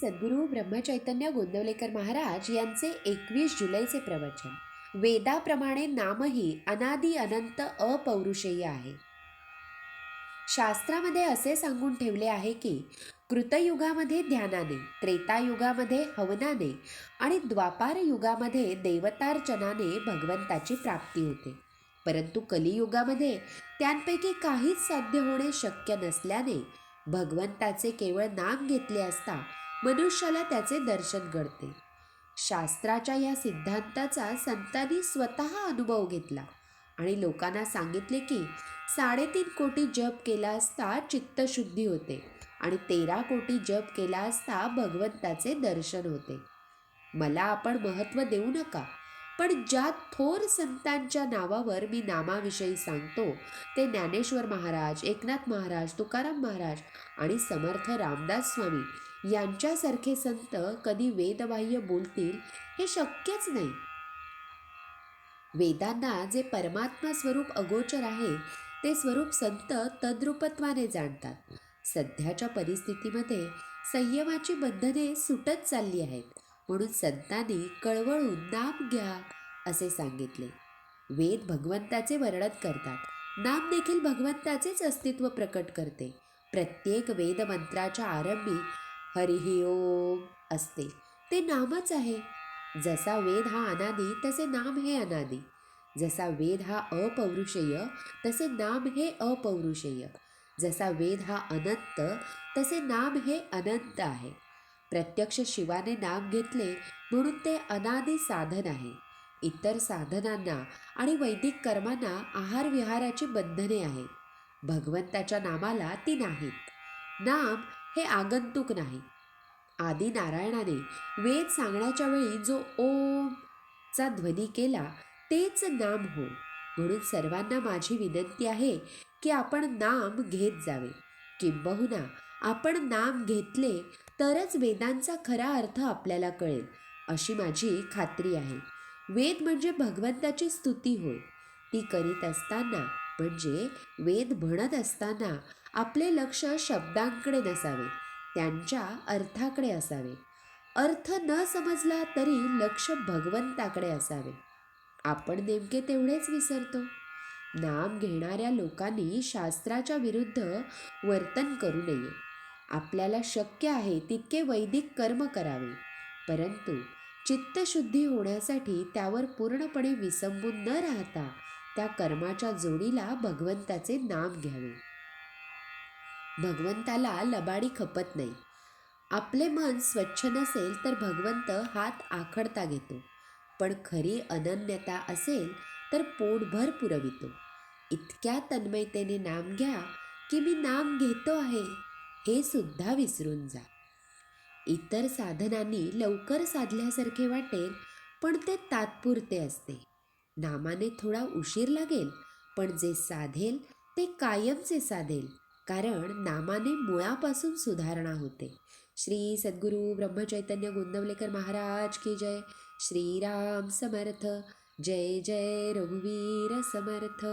सद्गुरू ब्रह्मचैतन्य गोंदवलेकर महाराज यांचे एकवीस जुलैचे प्रवचन. वेदाप्रमाणे नामही अनादि अनंत अपौरुषेय आहे. शास्त्रामध्ये असे सांगून ठेवले आहे की कृतयुगामध्ये ध्यानाने त्रेतायुगामध्ये हवनाने आणि द्वापार युगामध्ये देवतार्चनाने भगवंताची प्राप्ती होते. परंतु कलियुगामध्ये त्यांपैकी काहीच साध्य होणे शक्य नसल्याने भगवंताचे केवळ नाम घेतले असता मनुष्याला त्याचे दर्शन घडते. शास्त्राच्या या सिद्धांताचा संतांनी स्वतः अनुभव घेतला आणि लोकांना सांगितले की साडेतीन कोटी जप केला असता चित्तशुद्धी होते आणि तेरा कोटी जप केला असता भगवंताचे दर्शन होते. मला आपण महत्त्व देऊ नका पण ज्या थोर संतांच्या नावावर मी नामाविषयी सांगतो ते ज्ञानेश्वर महाराज एकनाथ महाराज तुकाराम महाराज आणि समर्थ रामदास स्वामी यांच्यासारखे संत कधी वेदबाह्य बोलतील हे शक्यच नाही. वेदांना जे परमात्मा स्वरूप अगोचर आहे ते स्वरूप संत तद्रुपत्वाने जाणतात. सध्याच्या परिस्थितीमध्ये संयमाची बंधने सुटत चालली आहेत म्हणून संतांनी कळवळून नाम घ्या असे सांगितले. वेद भगवंताचे वर्णन करतात. नाम देखील भगवंताचेच अस्तित्व प्रकट करते. प्रत्येक वेदमंत्राच्या आरंभी हरिही ओम असते. ते नामच आहे. जसा वेद हा अनादी तसे नाम हे अनादी. जसा वेद हा अपौरुषेय तसे नाम हे अपौरुषेय. जसा वेद हा अनंत तसे नाम हे अनंत आहे. प्रत्यक्ष शिवाने नाम घेतले म्हणून ते अनादी साधन आहे. इतर साधनांना आणि वैदिक कर्मांना आहार विहाराची बंधने आहेत भगवंताच्या नामाला ती नाहीत. नाम हे आगंतुक नाही. आदी नारायणाने वेद सांगण्याच्या वेळी जो ओम चा ध्वनी केला तेच नाम हो. म्हणून सर्वांना माझी विनंती आहे की आपण नाम घेत जावे. किंबहुना आपण नाम घेतले तरच वेदांचा खरा अर्थ आपल्याला कळेल अशी माझी खात्री आहे. वेद म्हणजे भगवंताची स्तुती होय. ती करीत असताना म्हणजे वेद म्हणत असताना आपले लक्ष शब्दांकडे नसावे त्यांच्या अर्थाकडे असावे. अर्थ न समजला तरी लक्ष भगवंताकडे असावे. आपण नेमके तेवढेच विसरतो. नाम घेणाऱ्या लोकांनी शास्त्राच्या विरुद्ध वर्तन करू नये. आपल्याला शक्य आहे तितके वैदिक कर्म करावे. परंतु चित्तशुद्धी होण्यासाठी त्यावर पूर्णपणे विसंबून न राहता त्या कर्माच्या जोडीला भगवंताचे नाम घ्यावे. भगवंताला लबाडी खपत नाही. आपले मन स्वच्छ नसेल तर भगवंत हात आखडता घेतो. पण खरी अनन्यता असेल तर पोटभर पुरवितो. इतक्या तन्मयतेने नाम घ्या की मी नाम घेतो आहे हे सुद्धा विसरून जा. इतर साधनांनी लवकर साधल्यासारखे वाटेल पण ते तात्पुरते असते. नामाने थोडा उशीर लागेल पण जे साधेल ते कायमचे साधेल कारण नामाने मुळापासून सुधारणा होते. श्री सद्गुरू ब्रह्मचैतन्य गोंदवलेकर महाराज की जय. श्रीराम समर्थ. जय जय रघुवीर समर्थ.